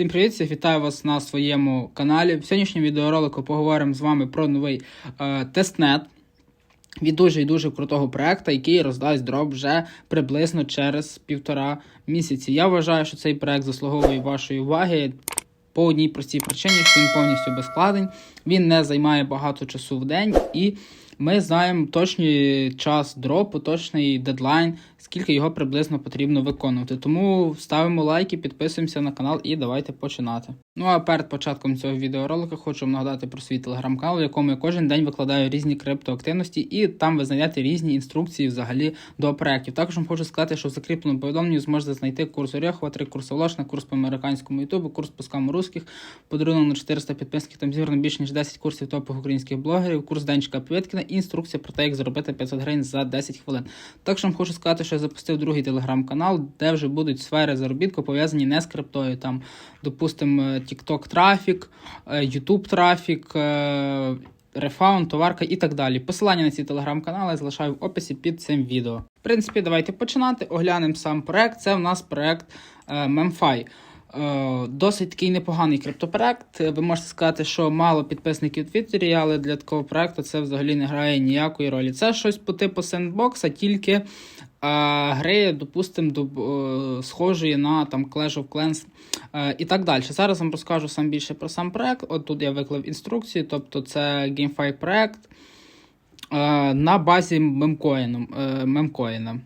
Всім привіт! всіх Вітаю вас на своєму каналі. В сьогоднішньому відеоролику поговоримо з вами про новий е, тестнет від дуже і дуже крутого проекту, який роздасть дроп вже приблизно через півтора місяці. Я вважаю, що цей проект заслуговує вашої уваги. По одній простій причині, що він повністю безскладень, він не займає багато часу в день, і ми знаємо точний час дропу, точний дедлайн, скільки його приблизно потрібно виконувати. Тому ставимо лайки, підписуємося на канал і давайте починати. Ну а перед початком цього відеоролика хочу вам нагадати про свій телеграм-канал, в якому я кожен день викладаю різні криптоактивності, і там ви знайдете різні інструкції взагалі до проєктів. Також вам хочу сказати, що в закріпленому повідомленні зможете знайти курс Орехова, три курси Волошна, курс по американському ютубу, курс по скаму русських, подарунок на 400 підписників, там зібрано більше ніж 10 курсів топових українських блогерів, курс Денчика Повєткіна і інструкція про те, як заробити 500 гривень за 10 хвилин. Також вам хочу сказати, що запустив другий телеграм-канал, де вже будуть сфери заробітку пов'язані не з криптою. Там, допустимо, TikTok трафік, е, YouTube трафік, е, рефаунд, товарка і так далі. Посилання на ці телеграм-канали залишаю в описі під цим відео. В принципі, давайте починати. Оглянемо сам проект. Це в нас проект е, Memfi. Е, Досить такий непоганий криптопроект. Ви можете сказати, що мало підписників в Твіттері, але для такого проекту це взагалі не грає ніякої ролі. Це щось по типу сендбокса, тільки гри, допустимо, до, е, схожої на там Clash of Clans е, і так далі. Зараз вам розкажу сам більше про сам проект. От тут я виклав інструкції, тобто це GameFi проект е, на базі мемкоїна.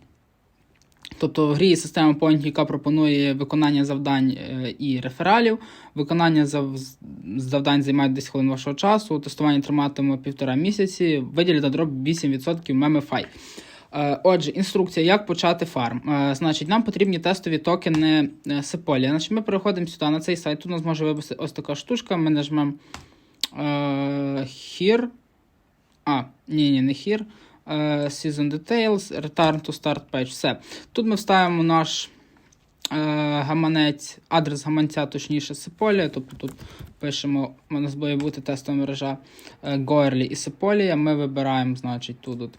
Тобто в грі є система Point, яка пропонує виконання завдань і рефералів. Виконання завдань займає 10 хвилин вашого часу, тестування триматиме півтора місяці, виділити дроп 8% мемефай. Е, Отже, інструкція, як почати фарм. Е, Значить, нам потрібні тестові токени е, Сеполі. Значить, Ми переходимо сюди на цей сайт. Тут у нас може вибити ось така штучка. Ми нажмемо е, Here. А, ні, ні, не Here. Е, Season Details, Return to Start Page. Все. Тут ми вставимо наш е, гаманець, адрес гаманця, точніше, Сеполія. Тобто тут пишемо, у нас буде бути тестова мережа е, Goerli і Сеполія. Ми вибираємо, значить, тут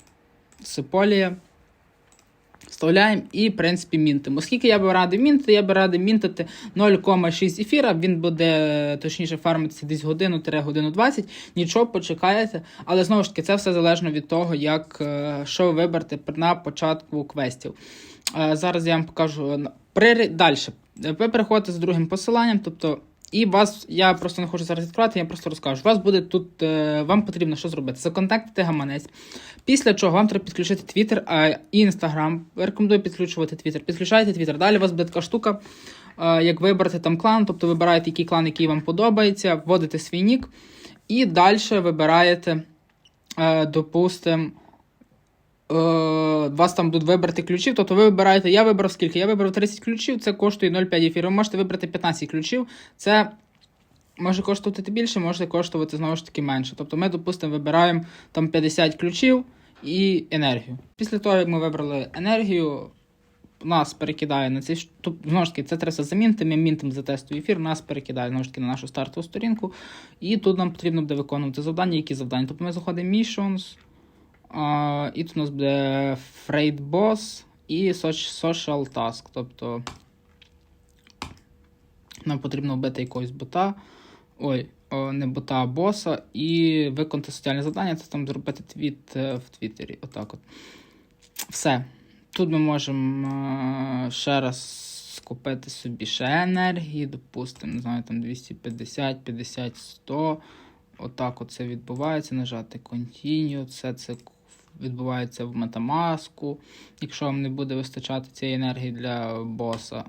от Сеполія. Вставляємо і, в принципі, мінтимо. Оскільки я би радий мінтити, я би радий мінтити 0,6 ефіра. Він буде, точніше, фармитися десь годину-годину 20. Нічого, почекаєте. Але знову ж таки, це все залежно від того, як, е, що ви виберете на початку квестів. Е, Зараз я вам покажу при... далі. Ви переходите з другим посиланням, тобто. І вас, я просто не хочу зараз відкривати, я просто розкажу. Вас буде тут, е, вам потрібно що зробити? Законтактити гаманець. Після чого вам треба підключити Twitter і Instagram. Рекомендую підключувати Twitter. Підключайте Twitter. Далі у вас буде така штука, е, як вибрати там клан, тобто вибираєте який клан, який вам подобається, вводите свій нік. І далі вибираєте, е, допустимо, вас там будуть вибрати ключів, тобто ви вибираєте, я вибрав скільки? Я вибрав 30 ключів, це коштує 0,5 ефірів. Ви можете вибрати 15 ключів. Це може коштувати більше, може коштувати знову ж таки менше. Тобто ми, допустимо, вибираємо там 50 ключів і енергію. Після того, як ми вибрали енергію, нас перекидає на цей знову ж таки, це треба замінити. Ми мінтимо за тестовий ефір, нас перекидає знову ж таки на нашу стартову сторінку. І тут нам потрібно буде виконувати завдання, які завдання. Тобто ми заходимо Missions, і тут у нас буде Freight Boss і Social Task. Тобто нам потрібно вбити якогось бота. Ой, не бота, а боса, і виконати соціальне завдання, це там зробити твіт е, в Твіттері. Отак от. Все. Тут ми можемо е, ще раз скупити собі ще енергії, допустимо, не знаю, там 250, 50, 100. Отак от це відбувається. Нажати Continue. Все це відбувається в Metamask. Якщо вам не буде вистачати цієї енергії для боса.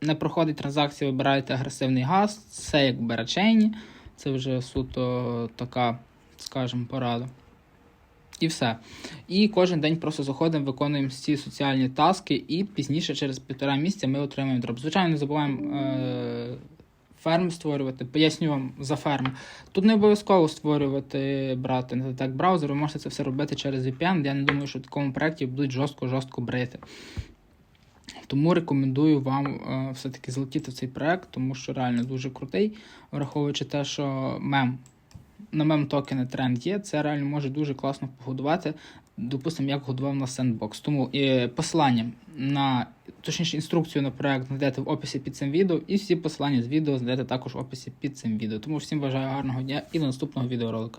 Не проходить транзакція, вибираєте агресивний газ, це як беречені. Це вже суто така, скажімо, порада. І все. І кожен день просто заходимо, виконуємо ці соціальні таски, і пізніше, через півтора місяця, ми отримаємо дроп. Звичайно, не забуваємо е- ферм створювати. Поясню вам за ферм. Тут не обов'язково створювати, брати не так браузер, ви можете це все робити через VPN. Я не думаю, що в такому проєкті будуть жорстко-жорстко брити. Тому рекомендую вам е, все-таки залетіти в цей проект, тому що реально дуже крутий, враховуючи те, що мем на мем токени тренд є, це реально може дуже класно погодувати, допустимо, як годував на Sandbox. Тому і посилання на точніше інструкцію на проект знайдете в описі під цим відео, і всі посилання з відео знайдете також в описі під цим відео. Тому всім бажаю гарного дня і до наступного відеоролика.